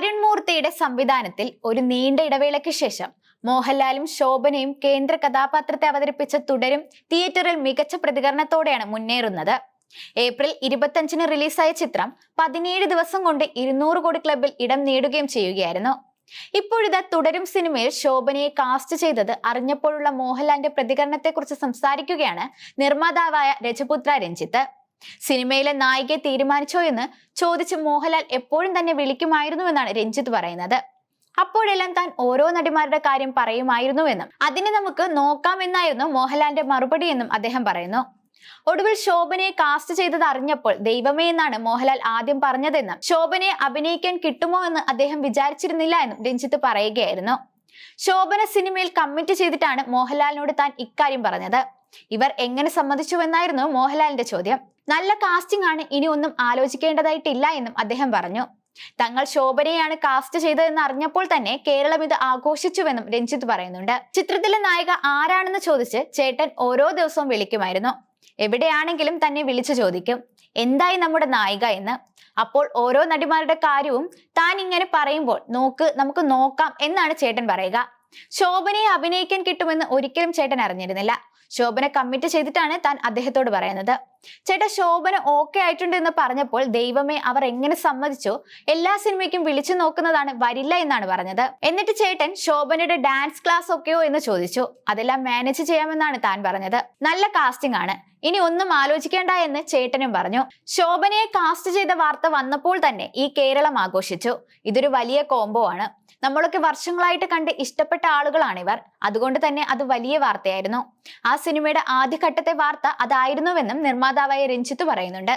അരുൺ മൂർത്തിയുടെ സംവിധാനത്തിൽ ഒരു നീണ്ട ഇടവേളയ്ക്ക് ശേഷം മോഹൻലാലും ശോഭനയും കേന്ദ്ര കഥാപാത്രത്തെ അവതരിപ്പിച്ച തുടരും തിയേറ്ററിൽ മികച്ച പ്രതികരണത്തോടെയാണ് മുന്നേറുന്നത്. ഏപ്രിൽ ഇരുപത്തഞ്ചിന് റിലീസായ ചിത്രം പതിനേഴ് ദിവസം കൊണ്ട് ഇരുന്നൂറ് കോടി ക്ലബിൽ ഇടം നേടുകയും ചെയ്യുകയായിരുന്നു. ഇപ്പോഴിതാ തുടരും സിനിമയിൽ ശോഭനയെ കാസ്റ്റ് ചെയ്തത് അറിഞ്ഞപ്പോഴുള്ള മോഹൻലാലിന്റെ പ്രതികരണത്തെക്കുറിച്ച് സംസാരിക്കുകയാണ് നിർമ്മാതാവായ രജപുത്ര രഞ്ജിത്ത്. സിനിമയിലെ നായികയെ തീരുമാനിച്ചോ എന്ന് ചോദിച്ച് മോഹൻലാൽ എപ്പോഴും തന്നെ വിളിക്കുമായിരുന്നു എന്നാണ് രഞ്ജിത്ത് പറയുന്നത്. അപ്പോഴെല്ലാം താൻ ഓരോ നടിമാരുടെ കാര്യം പറയുമായിരുന്നുവെന്നും അതിനെ നമുക്ക് നോക്കാമെന്നായിരുന്നു മോഹൻലാലിന്റെ മറുപടി എന്നും അദ്ദേഹം പറയുന്നു. ഒടുവിൽ ശോഭനയെ കാസ്റ്റ് ചെയ്തത് അറിഞ്ഞപ്പോൾ ദൈവമേ എന്നാണ് മോഹൻലാൽ ആദ്യം പറഞ്ഞതെന്നും ശോഭനയെ അഭിനയിക്കാൻ കിട്ടുമോ എന്ന് അദ്ദേഹം വിചാരിച്ചിരുന്നില്ല എന്നും രഞ്ജിത്ത് പറയുകയായിരുന്നു. ശോഭന സിനിമയിൽ കമ്മിറ്റ് ചെയ്തിട്ടാണ് മോഹൻലാലിനോട് താൻ ഇക്കാര്യം പറഞ്ഞത്. ഇവർ എങ്ങനെ സമ്മതിച്ചുവെന്നായിരുന്നു മോഹൻലാലിന്റെ ചോദ്യം. നല്ല കാസ്റ്റിംഗ് ആണ് ഇനി ഒന്നും ആലോചിക്കേണ്ടതായിട്ടില്ല എന്നും അദ്ദേഹം പറഞ്ഞു. തങ്ങൾ ശോഭനയാണ് കാസ്റ്റ് ചെയ്തതെന്ന് അറിഞ്ഞപ്പോൾ തന്നെ കേരളം ഇത് ആഘോഷിച്ചുവെന്നും രഞ്ജിത്ത് പറയുന്നുണ്ട്. ചിത്രത്തിലെ നായിക ആരാണെന്ന് ചോദിച്ച് ചേട്ടൻ ഓരോ ദിവസവും വിളിക്കുമായിരുന്നു. എവിടെയാണെങ്കിലും തന്നെ വിളിച്ചു ചോദിക്കും. എന്തായി നമ്മുടെ നായിക എന്ന്. അപ്പോൾ ഓരോ നടിമാരുടെ കാര്യവും താൻ ഇങ്ങനെ പറയുമ്പോൾ നോക്ക് നമുക്ക് നോക്കാം എന്നാണ് ചേട്ടൻ പറയുക. ശോഭനയെ അഭിനയിക്കാൻ കിട്ടുമെന്ന് ഒരിക്കലും ചേട്ടൻ അറിഞ്ഞിരുന്നില്ല. ശോഭന കമ്മിറ്റ് ചെയ്തിട്ടാണ് താൻ അദ്ദേഹത്തോട് പറയുന്നത്. ചേട്ടാ ശോഭന ഓക്കെ ആയിട്ടുണ്ട് എന്ന് പറഞ്ഞപ്പോൾ ദൈവമേ അവർ എങ്ങനെ സമ്മതിച്ചോ? എല്ലാ സിനിമയ്ക്കും വിളിച്ചു നോക്കുന്നതാണ് വരില്ല എന്നാണ് പറഞ്ഞത്. എന്നിട്ട് ചേട്ടൻ ശോഭനയുടെ ഡാൻസ് ക്ലാസ് ഒക്കെയോ എന്ന് ചോദിച്ചു. അതെല്ലാം മാനേജ് ചെയ്യാമെന്നാണ് താൻ പറഞ്ഞത്. നല്ല കാസ്റ്റിംഗ് ആണ്. ഇനി ഒന്നും ആലോചിക്കേണ്ട എന്ന് ചേട്ടനും പറഞ്ഞു. ശോഭനയെ കാസ്റ്റ് ചെയ്ത വാർത്ത വന്നപ്പോൾ തന്നെ ഈ കേരളം ആഘോഷിച്ചു. ഇതൊരു വലിയ കോംബോ ആണ്. നമ്മളൊക്കെ വർഷങ്ങളായിട്ട് കണ്ട് ഇഷ്ടപ്പെട്ട ആളുകളാണിവർ അതുകൊണ്ട് തന്നെ അത് വലിയ വാർത്തയായിരുന്നു. ആ സിനിമയുടെ ആദ്യഘട്ടത്തെ വാർത്ത അതായിരുന്നുവെന്നും നിർമ്മാതാവായ രഞ്ജിത്ത് പറയുന്നുണ്ട്.